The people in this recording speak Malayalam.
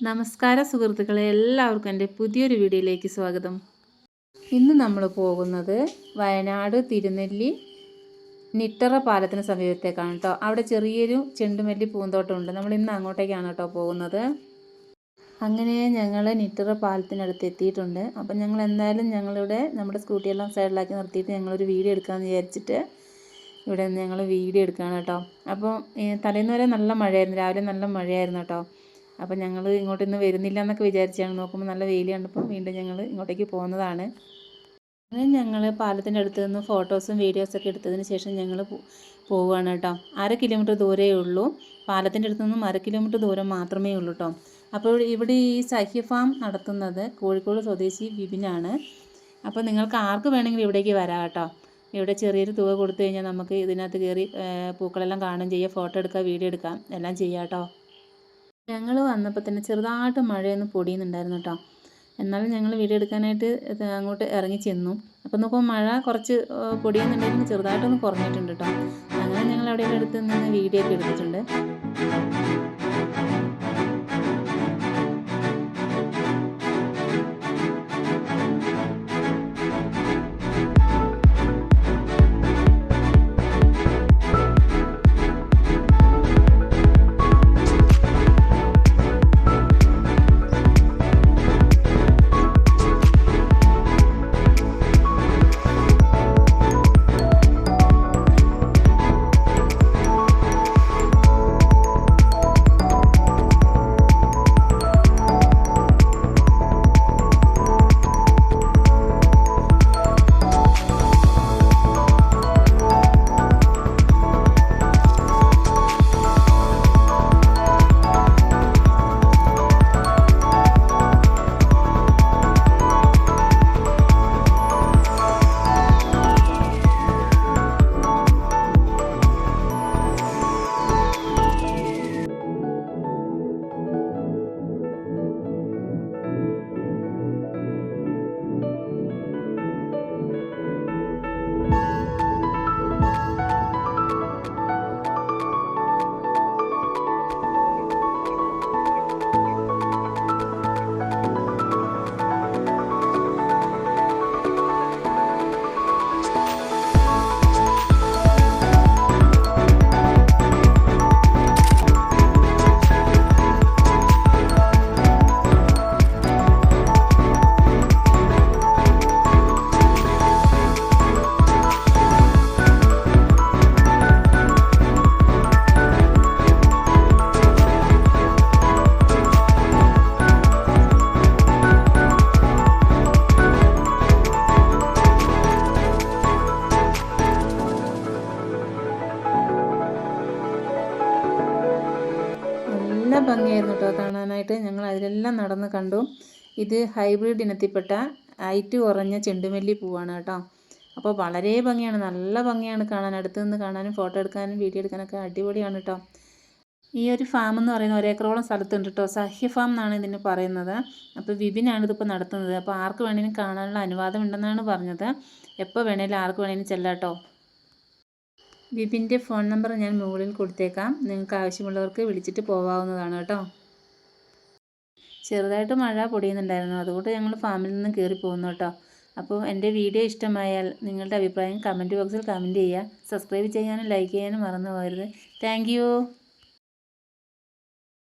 നമസ്കാരം സുഹൃത്തുക്കളെ എല്ലാവർക്കും എന്റെ പുതിയൊരു വീഡിയോയിലേക്ക് സ്വാഗതം. ഇന്ന് നമ്മൾ പോകുന്നത് വയനാട് തിരുനെല്ലി നിട്ടറ പാലത്തിന് സമീപത്തേക്കാണ് കേട്ടോ അവിടെ ചെറിയൊരു ചെണ്ടുമല്ലി പൂന്തോട്ടമുണ്ട് നമ്മൾ ഇന്ന് അങ്ങോട്ടേക്കാണ് കേട്ടോ പോകുന്നത്. അങ്ങനെ ഞങ്ങൾ നിട്ടറ പാലത്തിനടുത്ത് എത്തിയിട്ടുണ്ട്. അപ്പം ഞങ്ങൾ എന്തായാലും ഞങ്ങളിവിടെ നമ്മുടെ സ്കൂട്ടിയെല്ലാം സൈഡിലാക്കി നിർത്തിയിട്ട് ഞങ്ങളൊരു വീഡിയോ എടുക്കാമെന്ന് വിചാരിച്ചിട്ട് ഇവിടെ ഞങ്ങൾ വീഡിയോ എടുക്കുകയാണ് കേട്ടോ അപ്പോൾ തലേന്ന് വരെ നല്ല മഴയായിരുന്നു. രാവിലെ നല്ല മഴയായിരുന്നു കേട്ടോ അപ്പോൾ ഞങ്ങൾ ഇങ്ങോട്ട് ഇന്ന് വരുന്നില്ല എന്നൊക്കെ വിചാരിച്ചാണ്. നോക്കുമ്പോൾ നല്ല വെയിൽ കണ്ടപ്പോൾ വീണ്ടും ഞങ്ങൾ ഇങ്ങോട്ടേക്ക് പോകുന്നതാണ് അങ്ങനെ ഞങ്ങൾ പാലത്തിന്റെ അടുത്ത് നിന്ന് ഫോട്ടോസും വീഡിയോസൊക്കെ എടുത്തതിന് ശേഷം ഞങ്ങൾ പോവുകയാണ് കേട്ടോ. അര കിലോമീറ്റർ ദൂരേ ഉള്ളൂ. പാലത്തിന്റെ അടുത്ത് നിന്നും അര കിലോമീറ്റർ ദൂരം മാത്രമേ ഉള്ളൂ കേട്ടോ. അപ്പോൾ ഇവിടെ ഈ സഹ്യ ഫാം നടത്തുന്നത് കോഴിക്കോട് സ്വദേശി വിപിനാണ്. അപ്പോൾ നിങ്ങൾക്ക് ആർക്ക് വേണമെങ്കിലും ഇവിടേക്ക് വരാം കേട്ടോ. ഇവിടെ ചെറിയൊരു തുക കൊടുത്തു കഴിഞ്ഞാൽ നമുക്ക് ഇതിനകത്ത് കയറി പൂക്കളെല്ലാം കാണുകയും ചെയ്യാം ഫോട്ടോ എടുക്കാം വീഡിയോ എടുക്കാം എല്ലാം ചെയ്യാം കേട്ടോ. ഞങ്ങൾ വന്നപ്പോൾ തന്നെ ചെറുതായിട്ട് മഴയൊന്ന് പൊടിയുന്നുണ്ടായിരുന്നു കേട്ടോ എന്നാലും ഞങ്ങൾ വീഡിയോ എടുക്കാനായിട്ട് അങ്ങോട്ട് ഇറങ്ങി ചെന്നു. അപ്പോൾ നോക്കുമ്പോൾ മഴ കുറച്ച് പൊടിയുന്നുണ്ടെങ്കിൽ ചെറുതായിട്ടൊന്ന് കുറഞ്ഞിട്ടുണ്ട് കേട്ടോ അങ്ങനെ ഞങ്ങൾ അവിടെ അടുത്ത് നിന്ന് വീഡിയോ ഒക്കെ എടുത്തിട്ടുണ്ട്. നല്ല ഭംഗിയായിരുന്നു കേട്ടോ കാണാനായിട്ട്. ഞങ്ങൾ അതിലെല്ലാം നടന്ന് കണ്ടു. ഇത് ഹൈബ്രിഡ് ഇനത്തിൽപ്പെട്ട ഐറ്റ് കുറഞ്ഞ ചെണ്ടുമല്ലി പൂവാണ് കേട്ടോ. അപ്പോൾ വളരെ ഭംഗിയാണ്. നല്ല ഭംഗിയാണ് കാണാൻ. അടുത്ത് നിന്ന് കാണാനും ഫോട്ടോ എടുക്കാനും വീഡിയോ എടുക്കാനൊക്കെ അടിപൊളിയാണ് കേട്ടോ ഈ ഒരു ഫാം എന്ന് പറയുന്ന ഒരേക്കറോളം സ്ഥലത്തുണ്ട് കേട്ടോ സഹ്യ ഫാം എന്നാണ് ഇതിന് പറയുന്നത്. അപ്പോൾ വിപിനാണ് ഇതിപ്പോൾ നടത്തുന്നത്. അപ്പോൾ ആർക്ക് വേണമെങ്കിലും കാണാനുള്ള അനുവാദം ഉണ്ടെന്നാണ് പറഞ്ഞത്. എപ്പോൾ വേണമെങ്കിലും ആർക്ക് വേണമെങ്കിലും ചെല്ലാം കേട്ടോ വിപിന്റെ ഫോൺ നമ്പർ ഞാൻ മുകളിൽ കൊടുത്തേക്കാം. നിങ്ങൾക്ക് ആവശ്യമുള്ളവർക്ക് വിളിച്ചിട്ട് പോവാവുന്നതാണ് കേട്ടോ. ചെറുതായിട്ട് മഴ പൊടിയുന്നുണ്ടായിരുന്നു. അതുകൊണ്ട് ഞങ്ങൾ ഫാമിൽ നിന്ന് കയറി പോകുന്നു കേട്ടോ. അപ്പോൾ എന്റെ വീഡിയോ ഇഷ്ടമായാൽ നിങ്ങളുടെ അഭിപ്രായം കമന്റ് ബോക്സിൽ കമന്റ് ചെയ്യുക. സബ്സ്ക്രൈബ് ചെയ്യാനും ലൈക്ക് ചെയ്യാനും മറന്നു പോകരുത്. താങ്ക്